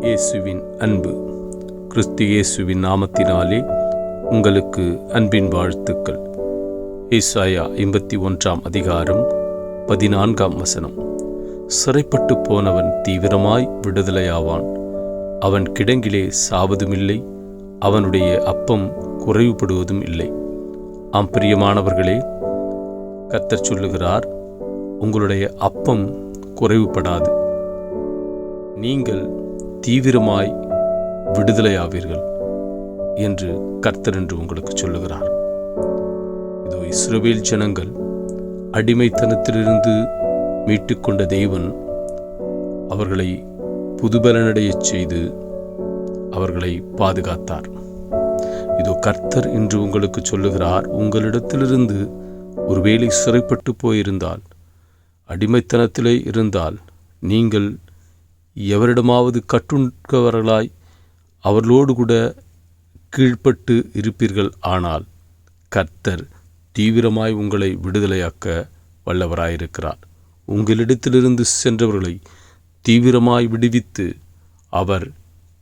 இயேசுவின் அன்பு. கிறிஸ்து இயேசுவின் நாமத்தினாலே உங்களுக்கு அன்பின் வாழ்த்துக்கள். ஈசாயா ஐம்பத்தி ஒன்றாம் அதிகாரம் பதினான்காம் வசனம். சிறைப்பட்டு போனவன் தீவிரமாய் விடுதலையாவான். அவன் கிடங்கிலே சாவதுமில்லை அவனுடைய அப்பம் குறைவுபடுவதும் இல்லை. ஆம் பிரியமானவர்களே கத்தச் சொல்லுகிறார் உங்களுடைய அப்பம் குறைவுபடாது. நீங்கள் தீவிரமாய் விடுதலையாவீர்கள் என்று கர்த்தர் என்று உங்களுக்கு சொல்லுகிறார். இதோ இஸ்ரவேல் ஜனங்கள் அடிமைத்தனத்திலிருந்து மீட்டுக்கொண்ட தேவன் அவர்களை புதுபலனடையச் செய்து அவர்களை பாதுகாத்தார். இதோ கர்த்தர் என்று உங்களுக்கு சொல்லுகிறார் உங்களிடத்திலிருந்து ஒருவேளை சிறைப்பட்டு போயிருந்தால் அடிமைத்தனத்திலே இருந்தால் நீங்கள் எவரிடமாவது கற்றுண்டவர்களாய் அவர்களோடு கூட கீழ்ப்பட்டு இருப்பீர்கள். ஆனால் கர்த்தர் தீவிரமாய் உங்களை விடுதலையாக்க வல்லவராயிருக்கிறார். உங்களிடத்திலிருந்து சென்றவர்களை தீவிரமாய் விடுவித்து அவர்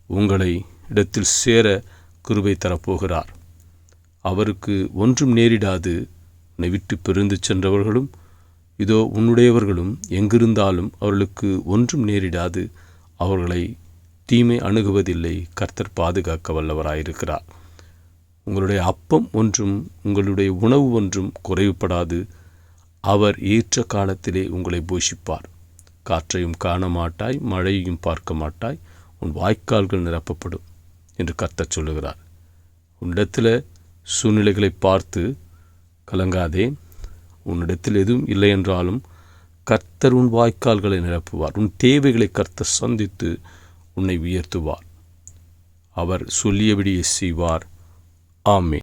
உங்களை இடத்தில் சேர குருவை தரப்போகிறார். அவருக்கு ஒன்றும் நேரிடாது. உன்னை விட்டு பிரிந்து சென்றவர்களும் இதோ உன்னுடையவர்களும் எங்கிருந்தாலும் அவர்களுக்கு ஒன்றும் நேரிடாது. அவர்களை தீமை அணுகுவதில்லை. கர்த்தர் பாதுகாக்க வல்லவராயிருக்கிறார். உங்களுடைய அப்பம் ஒன்றும் உங்களுடைய உணவு ஒன்றும் குறைவுபடாது. அவர் ஏற்ற காலத்திலே உங்களை போஷிப்பார். காற்றையும் காண மாட்டாய் மழையையும் பார்க்க மாட்டாய் உன் வாய்க்கால்கள் நிரப்பப்படும் என்று கர்த்தர் சொல்லுகிறார். உன்னிடத்தில் சூழ்நிலைகளை பார்த்து கலங்காதே. உன்னிடத்தில் எதுவும் இல்லை என்றாலும் கர்த்தர் உன் வாய்க்கால்களை நிரப்புவார். உன் தேவைகளை கர்த்தர் சந்தித்து உன்னை உயர்த்துவார். அவர் சொல்லியபடியே செய்வார். ஆமே